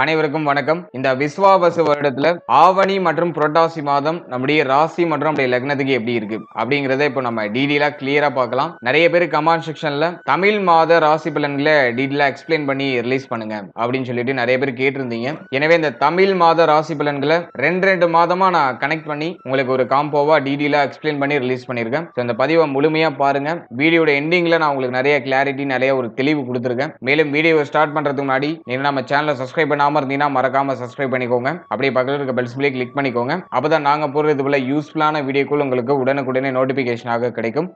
அனைவருக்கும் வணக்கம். இந்த விஸ்வாபசு வருடத்துல ஆவணி மற்றும் புரட்டாசி மாதம் நம்முடைய ராசி மற்றும் நம்முடைய லக்னத்துக்கு எப்படி இருக்கு அப்படிங்கறத இப்போ நம்ம டீடெயிலா கிளியரா பார்க்கலாம். நிறைய பேர் கமெண்ட் செக்ஷன்ல தமிழ் மாத ராசி பலன்களை டீடெயிலா எக்ஸ்பிளைன் பண்ணி ரிலீஸ் பண்ணுங்க அப்படின்னு சொல்லிட்டு நிறைய பேர் கேட்டிருந்தீங்க. எனவே இந்த தமிழ் மாத ராசி பலன்களை ரெண்டு ரெண்டு மாதமா நான் கனெக்ட் பண்ணி உங்களுக்கு ஒரு காம்போவா டீடெயிலா எக்ஸ்பிளைன் பண்ணி ரிலீஸ் பண்ணியிருக்கேன் ஸோ இந்த பதிவை முழுமையா பாருங்க. வீடியோட எண்டிங்ல நான் உங்களுக்கு நிறைய கிளாரிட்டி நிறைய ஒரு தெளிவு கொடுத்துருக்கேன். மேலும் வீடியோ ஸ்டார்ட் பண்றதுக்கு முன்னாடி நீங்க நம்ம சேனலை சப்ஸ்கிரைப் பண்ணாமல் இருந்தீங்கன்னா மறக்காம சப்ஸ்கிரைப் பண்ணிக்கோங்க. அப்படியே பக்கத்தில் இருக்க பெல்ஸ் சிம்பிளே கிளிக் பண்ணிக்கோங்க. அப்பதான் நாங்கள் போடுறது போல் யூஸ்ஃபுல்லான வீடியோக்குள் உங்களுக்கு உடனுக்குடனே நோட்டிஃபிகேஷனாக கிடைக்கும்.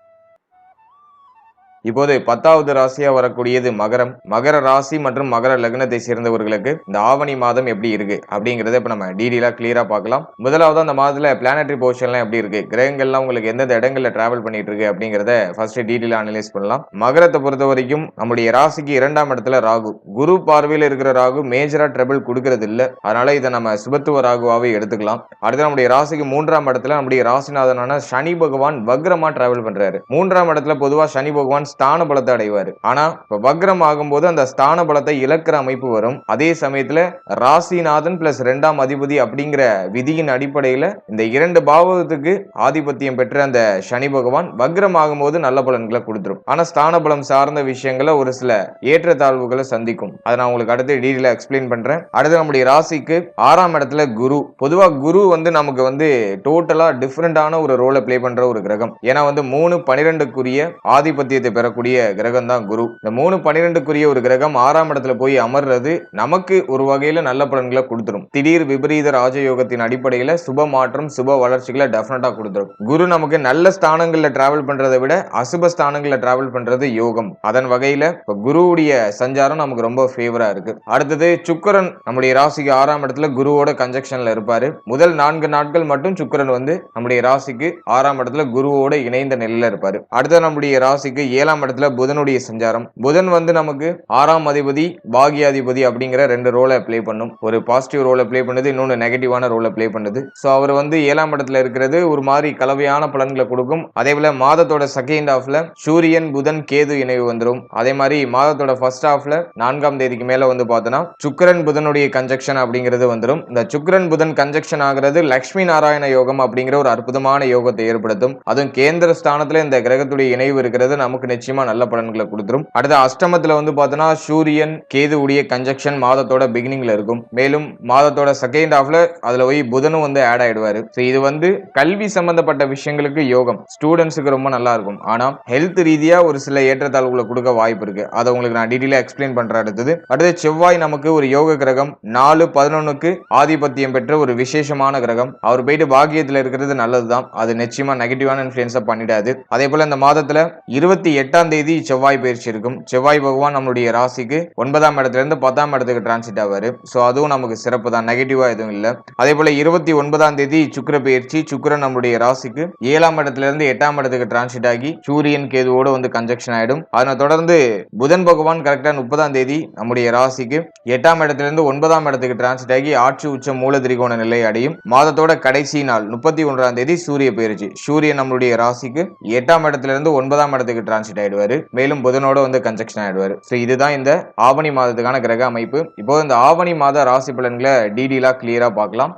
இப்போது பத்தாவது ராசியா வரக்கூடியது மகரம். மகர ராசி மற்றும் மகர லக்னத்தை சேர்ந்தவர்களுக்கு இந்த ஆவணி மாதம் எப்படி இருக்கு அப்படிங்கறத இப்ப நம்ம டீடெயிலா கிளியரா பார்க்கலாம். முதலாவது அந்த மாதத்துல பிளானட்டரி போர்ஷன்லாம் எப்படி இருக்கு? கிரகங்கள்லாம் உங்களுக்கு எந்தெந்த இடங்கள்ல டிராவல் பண்ணிட்டு இருக்கு அப்படிங்கறத ஃபர்ஸ்ட் டீடெயிலா அனலைஸ் பண்ணலாம். மகரத்தை பொறுத்த வரைக்கும் நம்முடைய ராசிக்கு இரண்டாம் இடத்துல ராகு. குரு பார்வையில் இருக்கிற ராகு மேஜரா ட்ரபிள் கொடுக்கறது இல்ல. அதனால இதை நம்ம சுபத்துவ ராகுவாவே எடுத்துக்கலாம். அடுத்து நம்முடைய ராசிக்கு மூன்றாம் இடத்துல நம்முடைய ராசிநாதனான சனி பகவான் வக்ரமா டிராவல் பண்றாரு. மூன்றாம் இடத்துல பொதுவா சனி பகவான் ஸ்தான பலத்தை அடைவார். ஆனா இப்ப வக்ரம் ஆகும்போது அந்த ஸ்தான பலத்தை இழக்கிற அமைப்பு வரும். அதே சமயத்துல ராசிநாதன் பிளஸ் ரெண்டாம் அதிபதி அப்படிங்கிற விதியின் அடிப்படையில இந்த இரண்டு பாவகத்துக்கு ஆதிபத்தியம் பெற்ற அந்த சனி பகவான் வக்ரம் ஆகும்போது நல்ல பலன்களை கொடுத்துரும். ஆனா ஸ்தான பலம் சார்ந்த விஷயங்களை ஒரு சில ஏற்றத்தாழ்வுகளை சந்திக்கும். அதை நான் உங்களுக்கு அடுத்து டீடெயிலா எக்ஸ்பிளைன் பண்றேன். அடுத்து நம்முடைய ராசிக்கு ஆறாம் இடத்துல குரு. பொதுவா குரு வந்து நமக்கு வந்து டோட்டலா டிஃப்ரெண்டான ஒரு ரோலை ப்ளே பண்ற ஒரு கிரகம். ஏன்னா வந்து மூணு பனிரெண்டுக்குரிய ஆதிபத்தியத்தை பெறக்கூடிய கிரகம் தான் குரு. இந்த மூணு பனிரெண்டுக்குரிய ஒரு கிரகம் ஆறாம் இடத்துல போய் அமர்றது நமக்கு ஒரு வகையில நல்ல பலன்களை கொடுத்துரும். திடீர் விபரீத ராஜயோகத்தின் அடிப்படையில சுப மாற்றம் சுப வளர்ச்சிகளை டெஃபினட்டா கொடுத்துரும். குரு நமக்கு நல்ல ஸ்தானங்கள்ல டிராவல் பண்றதை விட அசுப ஸ்தானங்கள்ல டிராவல் பண்றது யோகம். அதன் வகையில இப்ப குருவுடைய சஞ்சாரம் நமக்கு ரொம்ப ஃபேவரா இருக்கு. அடுத்தது சுக்கிரன் நம்முடைய ராசிக்கு ஆறாம் இடத்துல குருவோட கன்ஜெக்ஷன்ல இருப்பாரு. முதல் நான்கு நாட்கள் மட்டும் சுக்கரன் வந்து நம்முடைய ராசிக்கு ஆறாம் இடத்துல குருவோட இணைந்த நிலையில இருப்பாரு. அடுத்த நம்முடைய ராசிக்கு ஏழாம் இடத்துல புதனுடைய சஞ்சாரம். புதன் வந்து நமக்கு ஆறாம் அதிபதி பாகியாதிபதி அப்படிங்கிற ரெண்டு ரோலை ப்ளே பண்ணும். ஒரு பாசிட்டிவ் ரோலை ப்ளே பண்ணுது இன்னொன்று நெகட்டிவான ரோலை ப்ளே பண்ணுது. ஸோ அவர் வந்து ஏழாம் இடத்துல இருக்கிறது ஒரு மாதிரி கலவையான பலன்களை கொடுக்கும். அதே போல மாதத்தோட செகண்ட் ஹாஃப்ல சூரியன் புதன் கேது இணைவு வந்துடும் அதே மாதிரி மாதத்தோட ஃபர்ஸ்ட் ஹாஃப்ல நான்காம் தேதிக்கு மேல வந்து பார்த்தோன்னா சுக்கரன் புதனுடைய கன்ஜெக்ஷன் அப்படிங்கிறது வந்துடும் இந்த சுக்கரன் புதன் கன்ஜெக்ஷன் ஆகிறது லக்ஷ்மி நாராயண யோகம் அப்படிங்கிற ஒரு அற்புதமான யோகத்தை ஏற்படுத்தும். அதுவும் கேந்திர ஸ்தானத்துல இந்த கிரகத்துடைய இணைவு இருக்கிறது நமக்கு நிச்சயமா நல்ல பலன்களை கொடுத்துரும். அடுத்த அஷ்டமத்துல வந்து பார்த்தோன்னா சூரியன் கேது உடைய கன்ஜெக்ஷன் மாதத்தோட பிகினிங்ல இருக்கும். மேலும் மாதத்தோட செகண்ட் ஹாஃப்ல அதுல போய் புதனும் வந்து ஆட் ஆயிடுவாரு. ஸோ இது வந்து கல்வி சம்பந்தப்பட்ட விஷயங்களுக்கு யோகம். ஸ்டூடெண்ட்ஸுக்கு ரொம்ப நல்லா இருக்கும். ஆனா ஹெல்த் ரீதியா ஒரு சில ஏற்றத்தாழ்வுகளை கொடுக்க வாய்ப்பு இருக்கு. அதை உங்களுக்கு நான் டீட்டெயிலாக எக்ஸ்பிளைன் பண்றேன் அடுத்தது. அடுத்து செவ்வாய் நமக்கு ஒரு யோக கிரகம். நாலு பதினொன்னுக்கு ஆதிபத்தியம் பெற்ற ஒரு விசேஷமான கிரகம். அவர் போயிட்டு பாக்கியத்துல இருக்கிறது நல்லதுதான். அது நிச்சயமா நெகட்டிவான இன்ஃபுளுன்ஸை பண்ணிடாது. அதே போல இந்த மாதத்துல இருபத்தி எட்டாம் தேதி செவ்வாய் பயிற்சி இருக்கும். செவ்வாய் பகவான் நம்மளுடைய ராசிக்கு ஒன்பதாம் இடத்துல இருந்து பத்தாம் இடத்துக்கு டிரான்சிட் ஆவாரு. ஸோ அதுவும் நமக்கு சிறப்பு தான். நெகட்டிவா எதுவும் இல்லை. அதே போல இருபத்தி ஒன்பதாம் தேதி சுக்கிர பயிற்சி. சுக்கரன் நம்மளுடைய ராசிக்கு ஏழாம் இடத்துல இருந்து எட்டாம் இடத்துக்கு டிரான்சிட் ஆகி சூரியன் கேதுவோட வந்து கன்ஜெக்ஷன் ஆயிடும். அதனை தொடர்ந்து புதன் பகவான் கரெக்டா முப்பதாம் தேதி நம்முடைய ராசிக்கு எட்டாம் இடத்துல இருந்து ஒன்பதாம் இடத்துக்கு டிரான்சிட் ஆகி ஆட்சி உச்ச மூல திரிகோண நிலை அடையும். மாதத்தோட கடைசி நாள் முப்பத்தி ஒன்றாம் தேதி சூரிய பயிற்சி. சூரியன் நம்மளுடைய ராசிக்கு எட்டாம் இடத்துல இருந்து ஒன்பதாம் இடத்துக்கு டிரான்சிட் ஆயிடுவாரு. மேலும் புதனோட வந்து கன்ஜெக்ஷன் ஆயிடுவாரு. ஸோ இதுதான் இந்த ஆவணி மாதத்துக்கான கிரக அமைப்பு. இப்போ இந்த ஆவணி மாத ராசி பலன்களை டீடெயிலாக கிளியரா பார்க்கலாம்.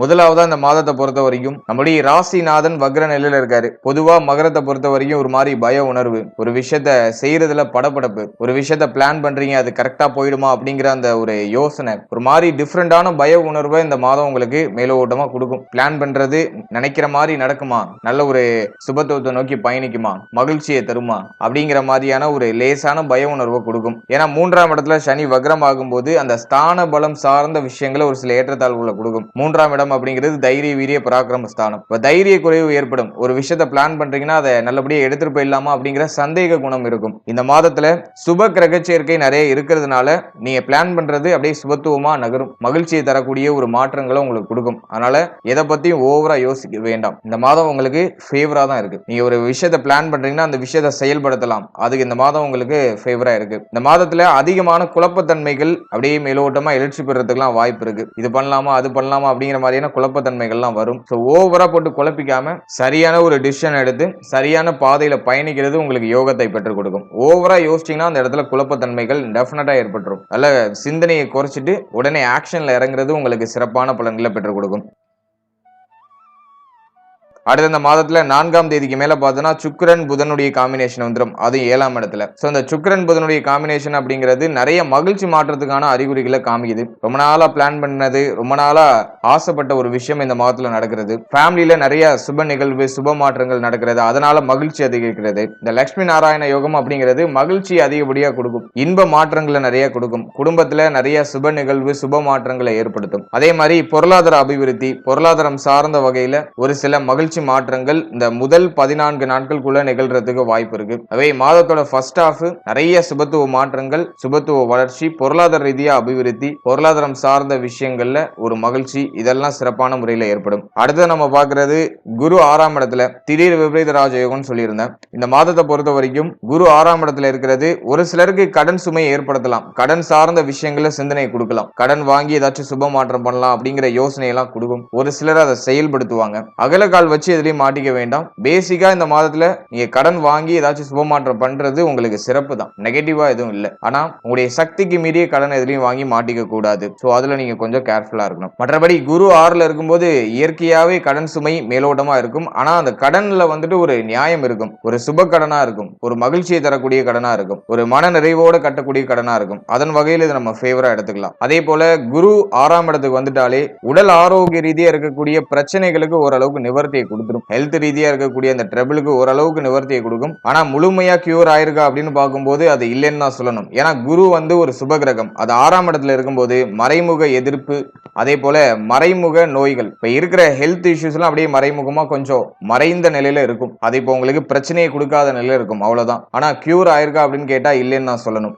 முதலாவதா இந்த மாதத்தை பொறுத்த வரைக்கும் நம்முடைய ராசிநாதன் வக்ர நிலையில இருக்காரு. பொதுவா மகரத்தை பொறுத்த வரைக்கும் ஒரு மாதிரி பய உணர்வு ஒரு விஷயத்த செய்யறதுல படபடப்பு ஒரு விஷயத்த பிளான் பண்றீங்க அது கரெக்டா போயிடுமா அப்படிங்கிற அந்த ஒரு யோசனை ஒரு மாதிரி டிஃப்ரெண்டான பய உணர்வை இந்த மாதம் உங்களுக்கு மேலோட்டமா கொடுக்கும். பிளான் பண்றது நினைக்கிற மாதிரி நடக்குமா? நல்ல ஒரு சுபத்துவத்தை நோக்கி பயணிக்குமா? மகிழ்ச்சியை தருமா? அப்படிங்கிற மாதிரியான ஒரு லேசான பய உணர்வை கொடுக்கும். ஏன்னா மூன்றாம் இடத்துல சனி வக்ரம் ஆகும்போது அந்த ஸ்தான பலம் சார்ந்த விஷயங்களை ஒரு சில ஏற்றத்தாழ்வுகளை கொடுக்கும். மூன்றாம் இடம் அப்படிங்கிறது தைரிய வீரிய பராக்கிரம ஸ்தானம் இப்போ தைரிய குறைவு ஏற்படும். ஒரு விஷயத்தை பிளான் பண்றீங்கன்னா அதை நல்லபடியாக எடுத்துட்டு போயிடலாமா அப்படிங்கிற சந்தேக குணம் இருக்கும். இந்த மாதத்துல சுப கிரக சேர்க்கை நிறைய இருக்கிறதுனால நீங்க பிளான் பண்றது அப்படியே சுபத்துவமா நகரும். மகிழ்ச்சியை தரக்கூடிய ஒரு மாற்றங்களை உங்களுக்கு கொடுக்கும். அதனால எதை பத்தியும் ஓவரா யோசிக்க வேண்டாம். இந்த மாதம் உங்களுக்கு ஃபேவரா தான் இருக்கு. நீங்க ஒரு விஷயத்த பிளான் பண்றீங்கன்னா அந்த விஷயத்தை செயல்படுத்தலாம். அதுக்கு இந்த மாதம் உங்களுக்கு ஃபேவரா இருக்கு. இந்த மாதத்துல அதிகமான குழப்பத்தன்மைகள் அப்படியே மேலோட்டமா எழுச்சி பெறதுக்கெல்லாம் வாய்ப்பு இருக்கு. இது பண்ணலாமா அது பண்ணலாமா அப்படிங்கிற மாதிரி பார்த்தீங்கன்னா குழப்பத்தன்மைகள்லாம் வரும். ஸோ ஓவராக போட்டு குழப்பிக்காம சரியான ஒரு டிசிஷன் எடுத்து சரியான பாதையில் பயணிக்கிறது உங்களுக்கு யோகத்தை பெற்றுக் கொடுக்கும். ஓவராக யோசிச்சிங்கன்னா அந்த இடத்துல குழப்பத்தன்மைகள் டெஃபினட்டாக ஏற்பட்டுரும். நல்ல சிந்தனையை குறைச்சிட்டு உடனே ஆக்ஷனில் இறங்குறது உங்களுக்கு சிறப்பான பலன்களை பெற்றுக் கொடுக்கும். அடுத்த இந்த மாதத்துல நான்காம் தேதிக்கு மேல பார்த்தோன்னா சுக்கரன் புதனுடைய காம்பினேஷன் வந்துடும் அது ஏழாம் இடத்துல. ஸோ இந்த சுக்கரன் புதனுடைய காம்பினேஷன் அப்படிங்கிறது நிறைய மகிழ்ச்சி மாற்றத்துக்கான அறிகுறிகளை காமிக்குது. ரொம்ப நாளா பிளான் பண்ணது ரொம்ப நாளா ஆசைப்பட்ட ஒரு விஷயம் இந்த மாதத்துல நடக்கிறது. ஃபேமிலியில நிறைய சுப நிகழ்வு சுப மாற்றங்கள் நடக்கிறது. அதனால மகிழ்ச்சி அதிகரிக்கிறது. இந்த லட்சுமி நாராயண யோகம் அப்படிங்கிறது மகிழ்ச்சி அதிகப்படியா கொடுக்கும். இன்ப மாற்றங்களை நிறைய கொடுக்கும். குடும்பத்துல நிறைய சுப நிகழ்வு சுப மாற்றங்களை ஏற்படுத்தும். அதே மாதிரி பொருளாதார அபிவிருத்தி பொருளாதாரம் சார்ந்த வகையில ஒரு சில மகிழ்ச்சி சுழற்சி மாற்றங்கள் இந்த முதல் பதினான்கு நாட்களுக்குள்ள நிகழ்றதுக்கு வாய்ப்பு இருக்கு. அவை மாதத்தோட ஃபர்ஸ்ட் ஹாஃப் நிறைய சுபத்துவ மாற்றங்கள் சுபத்துவ வளர்ச்சி பொருளாதார ரீதியா அபிவிருத்தி பொருளாதாரம் சார்ந்த விஷயங்கள்ல ஒரு மகிழ்ச்சி இதெல்லாம் சிறப்பான முறையில ஏற்படும். அடுத்து நம்ம பார்க்கிறது குரு ஆறாம் இடத்துல திடீர் விபரீத ராஜயோகம்னு சொல்லியிருந்தேன். இந்த மாதத்தை பொறுத்த வரைக்கும் குரு ஆறாம் இடத்துல இருக்கிறது ஒரு சிலருக்கு கடன் சுமையை ஏற்படுத்தலாம். கடன் சார்ந்த விஷயங்கள சிந்தனை கொடுக்கலாம். கடன் வாங்கி ஏதாச்சும் சுப மாற்றம் பண்ணலாம் அப்படிங்கிற யோசனை எல்லாம் கொடுக்கும். ஒரு சிலர் அதை செயல்படுத்துவாங்க. அகலக்கால் வச்சு எதுலையும் மாட்டிக்க வேண்டாம். பேசிக்கா இந்த மாதத்துல நீங்க கடன் வாங்கி ஏதாச்சும் சுப மாற்றம் பண்றது உங்களுக்கு சிறப்பு தான். நெகட்டிவா எதுவும் இல்லை. ஆனா உங்களுடைய சக்திக்கு மீறிய கடன் எதுலையும் வாங்கி மாட்டிக்க கூடாது. ஸோ அதுல நீங்க கொஞ்சம் கேர்ஃபுல்லா இருக்கணும். மற்றபடி குரு ஆறுல இருக்கும்போது இயற்கையாவே கடன் சுமை மேலோட்டமா இருக்கும். ஆனா அந்த கடன்ல வந்துட்டு ஒரு நியாயம் இருக்கும். ஒரு சுப கடனா இருக்கும். ஒரு மகிழ்ச்சியை தரக்கூடிய கடனா இருக்கும். ஒரு மன நிறைவோட கட்டக்கூடிய கடனா இருக்கும். அதன் வகையில் இதை நம்ம ஃபேவரா எடுத்துக்கலாம். அதே போல குரு ஆறாம் இடத்துக்கு வந்துட்டாலே உடல் ஆரோக்கிய ரீதியாக இருக்கக்கூடிய பிரச்சனைகளுக்கு ஓரளவுக்கு நிவர்த்தியை கொடுத்துரும். ஹெல்த் ரீதியா இருக்கக்கூடிய அந்த ட்ரபிளுக்கு ஓரளவுக்கு நிவர்த்தியை கொடுக்கும். ஆனா முழுமையா கியூர் ஆயிருக்கா அப்படின்னு பார்க்கும்போது அது இல்லைன்னு தான் சொல்லணும். ஏன்னா குரு வந்து ஒரு சுப கிரகம் அது ஆறாம் இடத்துல இருக்கும்போது மறைமுக எதிர்ப்பு அதே போல மறைமுக நோய்கள். இப்ப இருக்கிற ஹெல்த் இஷ்யூஸ்லாம் அப்படியே மறைமுகமா கொஞ்சம் மறைந்த நிலையில இருக்கும். அது இப்போ உங்களுக்கு பிரச்சனையை கொடுக்காத நிலையில இருக்கும். அவ்வளவுதான். ஆனா கியூர் ஆயிருக்கா அப்படின்னு கேட்டா இல்லைன்னு நான் சொல்லணும்.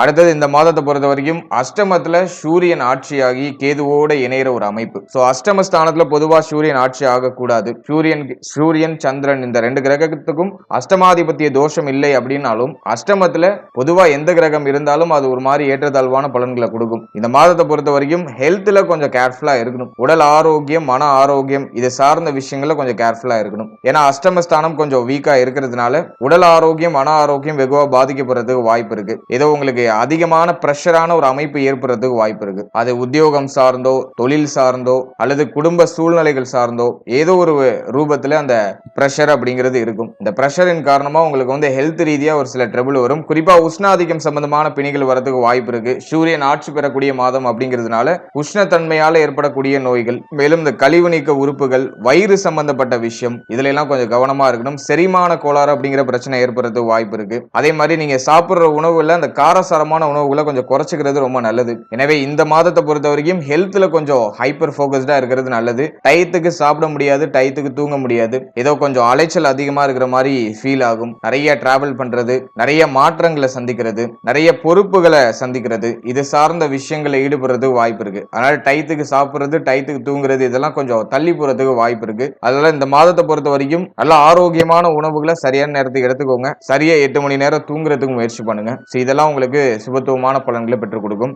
அடுத்தது இந்த மாதத்தை பொறுத்த வரைக்கும் அஷ்டமத்துல சூரியன் ஆட்சியாகி கேதுவோட இணையிற ஒரு அமைப்பு. சோ அஷ்டம ஸ்தானத்துல பொதுவா சூரியன் ஆட்சி ஆகக்கூடாது. சூரியன் சூரியன் சந்திரன் இந்த ரெண்டு கிரகத்துக்கும் அஷ்டமாதிபத்திய தோஷம் இல்லை அப்படின்னாலும் அஷ்டமத்துல பொதுவா எந்த கிரகம் இருந்தாலும் அது ஒரு மாதிரி ஏற்றத்தாழ்வான பலன்களை கொடுக்கும். இந்த மாதத்தை பொறுத்த வரைக்கும் ஹெல்த்ல கொஞ்சம் கேர்ஃபுல்லா இருக்கணும். உடல் ஆரோக்கியம் மன ஆரோக்கியம் இது சார்ந்த விஷயங்கள்ல கொஞ்சம் கேர்ஃபுல்லா இருக்கணும். ஏன்னா அஷ்டமஸ்தானம் கொஞ்சம் வீக்கா இருக்கிறதுனால உடல் ஆரோக்கியம் மன ஆரோக்கியம் வெகுவா பாதிக்கப்படுறதுக்கு வாய்ப்பு இருக்கு. ஏதோ உங்களுக்கு அதிகமான ப்ரெஷரான ஒரு அமைப்பு ஏற்படுறதுக்கு வாய்ப்பு இருக்கு. அது உத்தியோகம் சார்ந்தோ தொழில் சார்ந்தோ அல்லது குடும்ப சூழ்நிலைகள் சார்ந்தோ ஏதோ ஒரு ரூபத்துல அந்த ப்ரெஷர் அப்படிங்கிறது இருக்கும். இந்த ப்ரெஷரின் காரணமா உங்களுக்கு வந்து ஹெல்த் ரீதியா ஒரு சில ட்ரபிள் வரும். குறிப்பா உஷ்ணாதிக்கம் சம்பந்தமான பிணிகள் வரதுக்கு வாய்ப்பு இருக்கு. சூரியன் ஆட்சி பெறக்கூடிய மாதம் அப்படிங்கிறதுனால உஷ்ணத்தன்மையால ஏற்படக்கூடிய நோய்கள் மேலும் இந்த கழிவு நீக்க உறுப்புகள் வயிறு சம்பந்தப்பட்ட விஷயம் இதுல எல்லாம் கொஞ்சம் கவனமா இருக்கணும். செரிமான கோளாறு அப்படிங்கிற பிரச்சனை ஏற்படுறதுக்கு வாய்ப்பு இருக்கு. அதே மாதிரி நீங்க சாப்பிடுற உணவுல அந்த காரசா காரசாரமான உணவுகளை கொஞ்சம் குறைச்சிக்கிறது ரொம்ப நல்லது. எனவே இந்த மாதத்தை பொறுத்த வரைக்கும் ஹெல்த்ல கொஞ்சம் ஹைப்பர் ஃபோக்கஸ்டா இருக்கிறது நல்லது. டயத்துக்கு சாப்பிட முடியாது டயத்துக்கு தூங்க முடியாது. ஏதோ கொஞ்சம் அலைச்சல் அதிகமா இருக்கிற மாதிரி ஃபீல் ஆகும். நிறைய டிராவல் பண்றது நிறைய மாற்றங்களை சந்திக்கிறது நிறைய பொறுப்புகளை சந்திக்கிறது. இது சார்ந்த விஷயங்களை ஈடுபடுறதுக்கு வாய்ப்பு இருக்கு. அதனால டயத்துக்கு சாப்பிடுறது டயத்துக்கு தூங்குறது இதெல்லாம் கொஞ்சம் தள்ளி போறதுக்கு வாய்ப்பு இருக்கு. அதனால இந்த மாதத்தை பொறுத்த வரைக்கும் நல்ல ஆரோக்கியமான உணவுகளை சரியான நேரத்துக்கு எடுத்துக்கோங்க. சரியா எட்டு மணி நேரம் தூங்குறதுக்கு முயற்சி பண்ணுங்க. இதெல்லாம் உங்களுக்கு சுபத்துவமான பலன்களை பெற்றுக் கொடுக்கும்.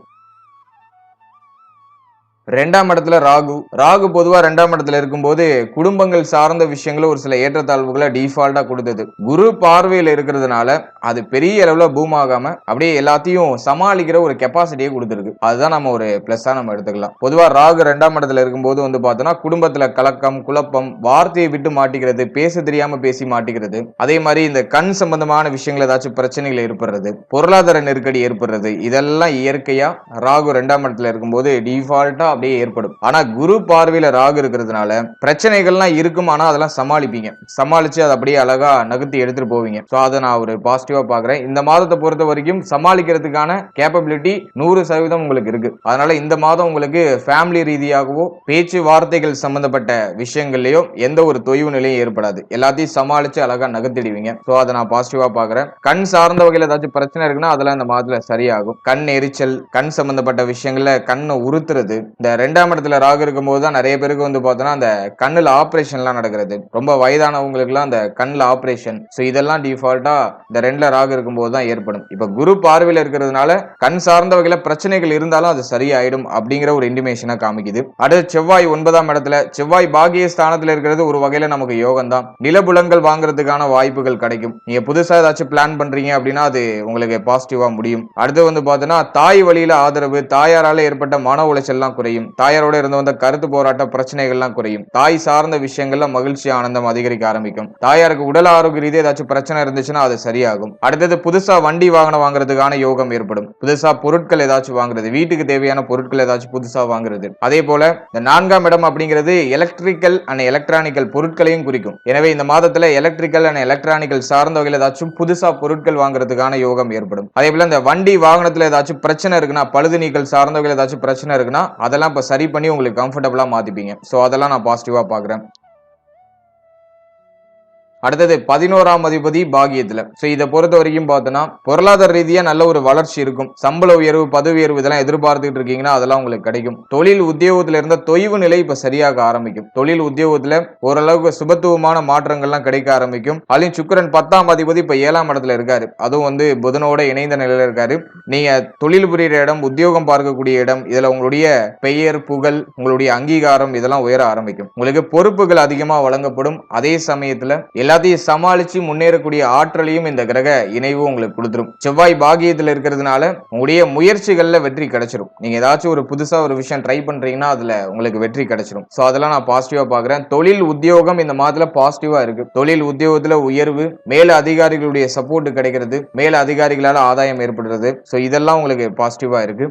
ரெண்டாம் இடத்துல ராகு. ராகு பொதுவா ரெண்டாம் இடத்துல இருக்கும்போது குடும்பங்கள் சார்ந்த விஷயங்கள ஒரு சில ஏற்றத்தாழ்வுகளை டிஃபால்ட்டா கொடுத்தது. குரு பார்வையில இருக்கிறதுனால அது பெரிய அளவுல பூம் ஆகாம அப்படியே எல்லாத்தையும் சமாளிக்கிற ஒரு கெப்பாசிட்டியை கொடுத்துருக்கு. அதுதான் நம்ம ஒரு பிளஸ்ஸா நம்ம எடுத்துக்கலாம். பொதுவா ராகு ரெண்டாம் இடத்துல இருக்கும்போது வந்து பார்த்தோம்னா குடும்பத்துல கலக்கம் குழப்பம் வார்த்தையை விட்டு மாட்டிக்கிறது பேச தெரியாம பேசி மாட்டிக்கிறது அதே மாதிரி இந்த கண் சம்பந்தமான விஷயங்கள் ஏதாச்சும் பிரச்சனைகள் ஏற்படுறது பொருளாதார நெருக்கடி ஏற்படுறது இதெல்லாம் இயற்கையா ராகு ரெண்டாம் இடத்துல இருக்கும்போது டிஃபால்ட்டா அப்படியே ஏற்படும். ஆனா குரு பார்வையில ராகு இருக்கிறதுனால பிரச்சனைகள்லாம் இருக்கும்? ஆனா அதெல்லாம் சமாளிப்பீங்க. சமாளிச்சு அதை அப்படியே அழகா நகர்த்தி எடுத்துட்டு போவீங்க. சோ அதை நான் ஒரு பாசிட்டிவா பாக்குறேன் இந்த மாதத்தை பொறுத்த வரைக்கும் சமாளிக்கிறதுக்கான கேப்பபிலிட்டி நூறு சதவீதம் உங்களுக்கு இருக்கு. அதனால இந்த மாதம் உங்களுக்கு ஃபேமிலி ரீதியாகவோ பேச்சு வார்த்தைகள் சம்பந்தப்பட்ட விஷயங்கள்லயோ எந்த ஒரு தொய்வு நிலையும் ஏற்படாது. எல்லாத்தையும் சமாளிச்சு அழகா நகர்த்திடுவீங்க. சோ அதை நான் பாசிட்டிவா பாக்குறேன் கண் சார்ந்த வகையில் ஏதாச்சும் பிரச்சனை இருக்குன்னா அதெல்லாம் இந்த மாதத்துல சரியாகும். கண் எரிச்சல் கண் சம்பந்தப்பட்ட விஷயங்கள்ல கண்ணை உறுத்துறது இந்த ரெண்டாம் இடத்துல ராகு இருக்கும்போது தான் நிறைய பேருக்கு வந்து பார்த்தோன்னா அந்த கண்ணில் ஆப்ரேஷன்லாம் நடக்கிறது. ரொம்ப வயதானவங்களுக்குலாம் அந்த கண்ணில் ஆப்ரேஷன் ஸோ இதெல்லாம் டிஃபால்ட்டாக இந்த ரெண்டில் ராகு இருக்கும்போது தான் ஏற்படும். இப்போ குரு பார்வையில இருக்கிறதுனால கண் சார்ந்த வகையில் பிரச்சனைகள் இருந்தாலும் அது சரியாயிடும் அப்படிங்கிற ஒரு இன்டிமேஷனை காமிக்குது. அடுத்து செவ்வாய் ஒன்பதாம் இடத்துல செவ்வாய் பாகிய ஸ்தானத்துல இருக்கிறது ஒரு வகையில நமக்கு யோகம் தான் நிலபுலங்கள் வாங்குறதுக்கான வாய்ப்புகள் கிடைக்கும். நீங்க புதுசா ஏதாச்சும் பிளான் பண்றீங்க அப்படின்னா அது உங்களுக்கு பாசிட்டிவாக முடியும். அடுத்து வந்து பார்த்தோன்னா தாய் வழியில ஆதரவு தாயாரால் ஏற்பட்ட மன உளைச்சல்லாம் குறையும். தாயாரோட இருந்து வந்த கருத்து போராட்ட பிரச்சனைகள்லாம் குறையும். தாய் சார்ந்த விஷயங்கள்ல மகிழ்ச்சி ஆனந்தம் அதிகரிக்க ஆரம்பிக்கும். தாயாருக்கு உடல் ஆரோக்கிய ரீதியாக ஏதாச்சும் பிரச்சனை இருந்துச்சுன்னா அது சரியாகும். அடுத்தது புதுசா வண்டி வாகனம் வாங்குறதுக்கான யோகம் ஏற்படும். புதுசா பொருட்கள் ஏதாச்சும் வாங்குறது வீட்டுக்கு தேவையான பொருட்கள் ஏதாச்சும் புதுசா வாங்குறது. அதே போல இந்த நான்காம் இடம் அப்படிங்கிறது எலக்ட்ரிக்கல் அண்ட் எலக்ட்ரானிக்கல் பொருட்களையும் குறிக்கும். எனவே இந்த மாதத்துல எலக்ட்ரிக்கல் அண்ட் எலக்ட்ரானிக்கல் சார்ந்த வகையில் ஏதாச்சும் புதுசா பொருட்கள் வாங்குறதுக்கான யோகம் ஏற்படும். அதே போல இந்த வண்டி வாகனத்துல ஏதாச்சும் பிரச்சனை இருக்குன்னா பழுது நீக்கல் சார்ந்த வகையில் ஏதாச்சும் பிரச்சனை இருக்குன்னா அதெல்லாம் இப்போ சரி பண்ணி உங்களுக்கு கம்ஃபர்டபுளாக மாத்திப்பீங்க. ஸோ அதெல்லாம் நான் பாசிட்டிவாக பார்க்குறேன் அடுத்தது பதினோராம் அதிபதி பாகியத்துல. சோ இதை பொறுத்த வரைக்கும் பார்த்தோன்னா பொருளாதார ரீதியா நல்ல ஒரு வளர்ச்சி இருக்கும். சம்பள உயர்வு பதவி உயர்வு இதெல்லாம் எதிர்பார்த்துட்டு இருக்கீங்கன்னா அதெல்லாம் உங்களுக்கு கிடைக்கும். தொழில் உத்தியோகத்துல இருந்த தொய்வு நிலை இப்ப சரியாக ஆரம்பிக்கும். தொழில் உத்தியோகத்துல ஓரளவுக்கு சுபத்துவமான மாற்றங்கள்லாம் கிடைக்க ஆரம்பிக்கும். அதுலயும் சுக்கரன் பத்தாம் அதிபதி இப்ப ஏழாம் இடத்துல இருக்காரு. அதுவும் வந்து புதனோட இணைந்த நிலையில இருக்காரு. நீங்க தொழில் புரியுற இடம் உத்தியோகம் பார்க்கக்கூடிய இடம் இதுல உங்களுடைய பெயர் புகழ் உங்களுடைய அங்கீகாரம் இதெல்லாம் உயர ஆரம்பிக்கும். உங்களுக்கு பொறுப்புகள் அதிகமா வழங்கப்படும். அதே சமயத்துல எல்லாத்தையும் சமாளிச்சு முன்னேறக்கூடிய ஆற்றலையும் இந்த கிரக இணைவு உங்களுக்கு கொடுத்துரும். செவ்வாய் பாகியத்தில் இருக்கிறதுனால உங்களுடைய முயற்சிகளில் வெற்றி கிடைச்சிரும். நீங்க ஏதாச்சும் ஒரு புதுசா ஒரு விஷயம் ட்ரை பண்றீங்கன்னா அதுல உங்களுக்கு வெற்றி கிடைச்சிரும். ஸோ அதெல்லாம் நான் பாசிட்டிவா பாக்குறேன் தொழில் உத்தியோகம் இந்த மாதத்துல பாசிட்டிவா இருக்கு. தொழில் உத்தியோகத்துல உயர்வு மேல அதிகாரிகளுடைய சப்போர்ட் கிடைக்கிறது. மேல அதிகாரிகளால் ஆதாயம் ஏற்படுறது. ஸோ இதெல்லாம் உங்களுக்கு பாசிட்டிவா இருக்கு.